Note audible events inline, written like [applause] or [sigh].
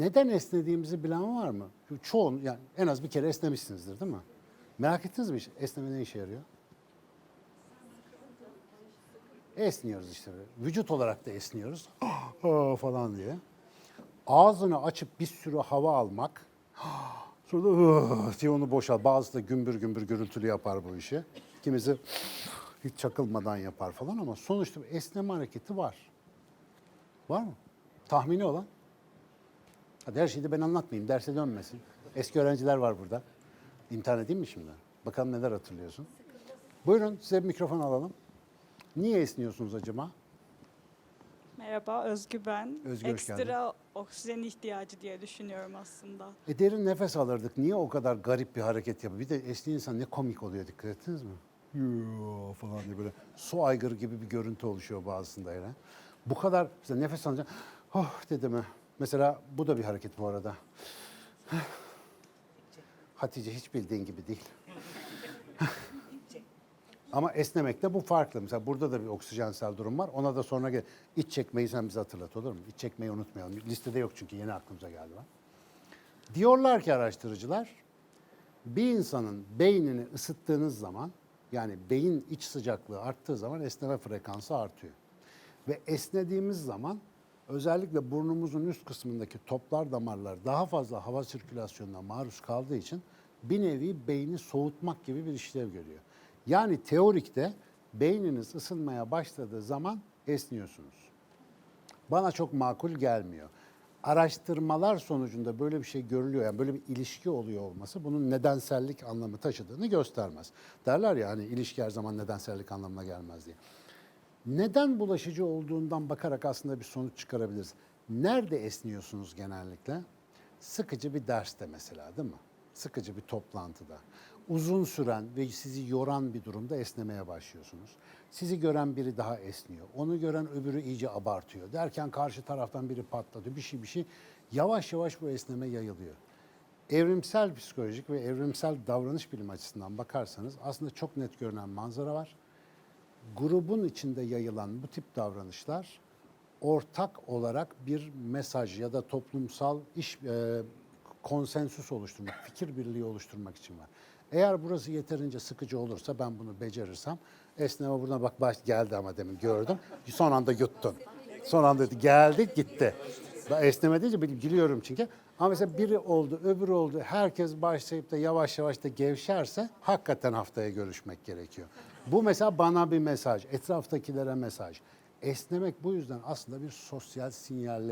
Neden esnediğimizi bilen var mı? Çoğun yani en az bir kere esnemişsinizdir değil mi? Merak ettiniz mi? Esneme ne işe yarıyor? Esniyoruz işte. Vücut olarak da esniyoruz. [gasps] Ah, falan diye. Ağzını açıp bir sürü hava almak. [gasps] Sonra diye onu boşalt. Bazısı da gümbür gümbür gürültülü yapar bu işi. Kimisi [sighs] hiç çakılmadan yapar falan ama sonuçta esneme hareketi var. Var mı? Tahmini olan? Hadi her şeyi de ben anlatmayayım. Derse dönmesin. Eski öğrenciler var burada. İmtihan edeyim mi şimdi? Bakalım neler hatırlıyorsun. Buyurun size bir mikrofon alalım. Niye esniyorsunuz acaba? Merhaba, Özgü ben. Özgü, hoş geldin. Ekstra oksijen ihtiyacı diye düşünüyorum aslında. E derin nefes alırdık. Niye o kadar garip bir hareket yapıyor? Bir de esniyen insan ne komik oluyor dikkat ettiniz mi? Yoo falan diye böyle su aygırı gibi bir görüntü oluşuyor bazısında yani. Bu kadar mesela nefes alınca oh dedi mi? Mesela bu da bir hareket bu arada. Hatice hiç bildiğin gibi değil. Ama esnemekte bu farklı. Mesela burada da bir oksijensel durum var. Ona da sonra gel. İç çekmeyi sen bize hatırlat olur mu? İç çekmeyi unutmayalım. Listede yok çünkü yeni aklımıza geldi. Bak. Diyorlar ki araştırıcılar, bir insanın beynini ısıttığınız zaman, yani beyin iç sıcaklığı arttığı zaman esneme frekansı artıyor. Ve esnediğimiz zaman özellikle burnumuzun üst kısmındaki toplar damarlar daha fazla hava sirkülasyonuna maruz kaldığı için bir nevi beyni soğutmak gibi bir işlev görüyor. Yani teorikte beyniniz ısınmaya başladığı zaman esniyorsunuz bana çok makul gelmiyor. Araştırmalar sonucunda böyle bir şey görülüyor. Yani böyle bir ilişki oluyor olması bunun nedensellik anlamı taşıdığını göstermez. Derler ya hani ilişki her zaman nedensellik anlamına gelmez diye. Neden bulaşıcı olduğundan bakarak aslında bir sonuç çıkarabiliriz. Nerede esniyorsunuz genellikle? Sıkıcı bir derste mesela değil mi? Sıkıcı bir toplantıda. Uzun süren ve sizi yoran bir durumda esnemeye başlıyorsunuz. Sizi gören biri daha esniyor. Onu gören öbürü iyice abartıyor. Derken karşı taraftan biri patladı. Bir şey bir şey. Yavaş yavaş bu esneme yayılıyor. Evrimsel psikolojik ve evrimsel davranış bilimi açısından bakarsanız aslında çok net görünen manzara var grubun içinde yayılan bu tip davranışlar ortak olarak bir mesaj ya da toplumsal iş e, konsensüs oluşturmak, fikir birliği oluşturmak için var. Eğer burası yeterince sıkıcı olursa ben bunu becerirsem esneme buradan bak baş geldi ama demin gördüm. Son anda yuttun. Son anda geldi gitti. Esneme deyince benim gülüyorum çünkü. Ama mesela biri oldu, öbürü oldu. Herkes başlayıp da yavaş yavaş da gevşerse hakikaten haftaya görüşmek gerekiyor. Bu mesela bana bir mesaj, etraftakilere mesaj. Esnemek bu yüzden aslında bir sosyal sinyalle